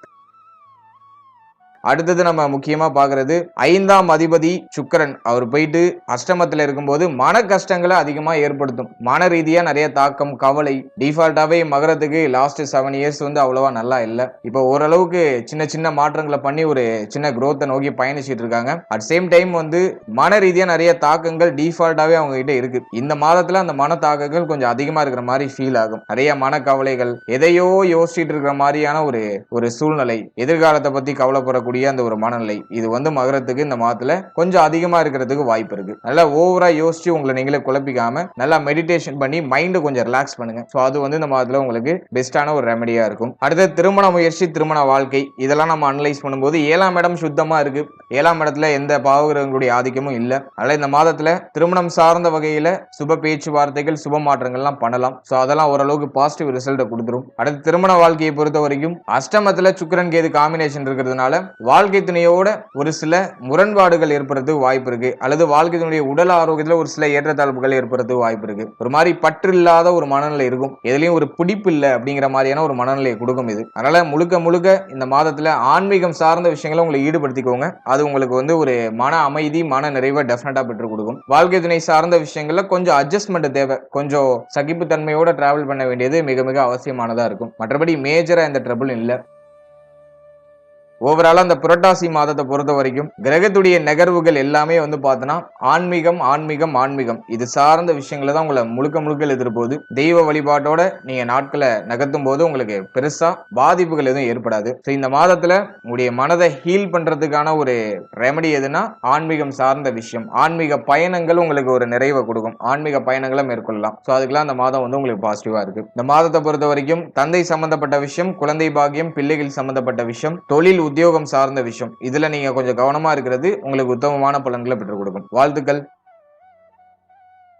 அடுத்தது நம்ம முக்கியமா பாக்குறது ஐந்தாம் அதிபதி சுக்கிரன். அவர் போயிட்டு அஷ்டமத்துல இருக்கும்போது மன கஷ்டங்களை அதிகமா ஏற்படுத்தும். மன ரீதியா நிறைய தாக்கம் கவலை டிஃபால்ட்டாவே மகரத்துக்கு லாஸ்ட் செவன் இயர்ஸ் வந்து அவ்வளவா நல்லா இல்லை. இப்போ ஓரளவுக்கு சின்ன சின்ன மாற்றங்களை பண்ணி ஒரு சின்ன குரோத்தை நோக்கி பயணிச்சிட்டு இருக்காங்க. அட் சேம் டைம் வந்து மன ரீதியா நிறைய தாக்கங்கள் டிஃபால்ட்டாவே அவங்க கிட்ட இருக்கு. இந்த மாதத்துல அந்த மன தாக்கங்கள் கொஞ்சம் அதிகமா இருக்கிற மாதிரி ஃபீல் ஆகும். நிறைய மன கவலைகள் எதையோ யோசிச்சுட்டு இருக்கிற மாதிரியான ஒரு ஒரு சூழ்நிலை. எதிர்காலத்தை பத்தி கவலைப்படக்கூடிய அந்த ஒரு மனநிலை. இது வந்து மகரத்துக்கு இந்த மாதத்துல கொஞ்சம் அதிகமா இருக்கிறதுக்கு வாய்ப்பு இருக்கு. நல்லா ஓவரா யோசிச்சு உங்களை நீங்களே குழப்பிக்காம நல்லா மெடிடேஷன் பண்ணி மைண்டை கொஞ்சம் ரிலாக்ஸ் பண்ணுங்க. ஸோ அது வந்து இந்த மாதத்துல உங்களுக்கு பெஸ்டான ஒரு ரெமடியா இருக்கும். அடுத்த திருமண முயற்சி திருமண வாழ்க்கை. இதெல்லாம் நம்ம அனலைஸ் பண்ணும்போது ஏழாம் இடம் சுத்தமா இருக்கு. ஏழாம் இடத்துல எந்த பாவகிரகங்களுடைய ஆதிக்கமும் இல்லை. அதனால இந்த மாதத்துல திருமணம் சார்ந்த வகையில சுப பேச்சுவார்த்தைகள் சுப மாற்றங்கள்லாம் பண்ணலாம். ஸோ அதெல்லாம் ஓரளவுக்கு பாசிட்டிவ் ரிசல்ட்டை கொடுத்துரும். அடுத்து திருமண வாழ்க்கையை பொறுத்த வரைக்கும் அஷ்டமத்துல சுக்கரன் கேது காம்பினேஷன் இருக்கிறதுனால வாழ்க்கை துணையோட ஒரு சில முரண்பாடுகள் ஏற்படுறதுக்கு வாய்ப்பு இருக்கு. அல்லது வாழ்க்கை துணையுடைய உடல் ஆரோக்கியத்துல ஒரு சில ஏற்றத்தாழ்வுகள் ஏற்படுறதுக்கு வாய்ப்பு இருக்கு. ஒரு மாதிரி பற்று இல்லாத ஒரு மனநிலை இருக்கும். எதுலயும் ஒரு பிடிப்பு இல்லை அப்படிங்கிற மாதிரியான ஒரு மனநிலையை கொடுக்கும் இது. அதனால முழுக்க முழுக்க இந்த மாதத்துல ஆன்மீகம் சார்ந்த விஷயங்களை உங்களை ஈடுபடுத்திக்கோங்க. அது உங்களுக்கு வந்து ஒரு மன அமைதி மன நிறைவை டெஃபினட்டா பெற்றுக் கொடுக்கும். வாழ்க்கை துணை சார்ந்த விஷயங்கள்ல கொஞ்சம் அட்ஜஸ்ட்மெண்ட் தேவை. கொஞ்சம் சகிப்புத்தன்மையோட டிராவல் பண்ண வேண்டியது மிக மிக அவசியமானதா இருக்கும். மற்றபடி மேஜரா எந்த ட்ரபிள் இல்லை. ஓவராலாக அந்த புரட்டாசி மாதத்தை பொறுத்த வரைக்கும் கிரகத்துடைய நகர்வுகள் எல்லாமே வந்து பார்த்தோன்னா ஆன்மீகம் ஆன்மீகம் ஆன்மீகம். இது சார்ந்த விஷயங்களை தான் உங்களை முழுக்க முழுக்க எதிர்ப்போகுது தெய்வ வழிபாட்டோட நீங்கள் நாட்களை நகர்த்தும் போது உங்களுக்கு பெருசாக பாதிப்புகள் எதுவும் ஏற்படாது. ஸோ இந்த மாதத்தில் உங்களுடைய மனதை ஹீல் பண்ணுறதுக்கான ஒரு ரெமடி எதுனா ஆன்மீகம் சார்ந்த விஷயம். ஆன்மீக பயணங்கள் உங்களுக்கு ஒரு நிறைவை கொடுக்கும். ஆன்மீக பயணங்களை மேற்கொள்ளலாம். ஸோ அதுக்கெல்லாம் அந்த மாதம் வந்து உங்களுக்கு பாசிட்டிவாக இருக்குது இந்த மாதத்தை பொறுத்த வரைக்கும் தந்தை சம்பந்தப்பட்ட விஷயம் குழந்தை பாக்கியம் பிள்ளைகள் சம்பந்தப்பட்ட விஷயம் தொழில் உத்தியோகம் சார்ந்த விஷயம். இதுல நீங்க கொஞ்சம் கவனமா இருக்கிறது உங்களுக்கு உத்தமமான பலன்களை பெற்றுக் கொடுக்கும். வாழ்த்துக்கள்.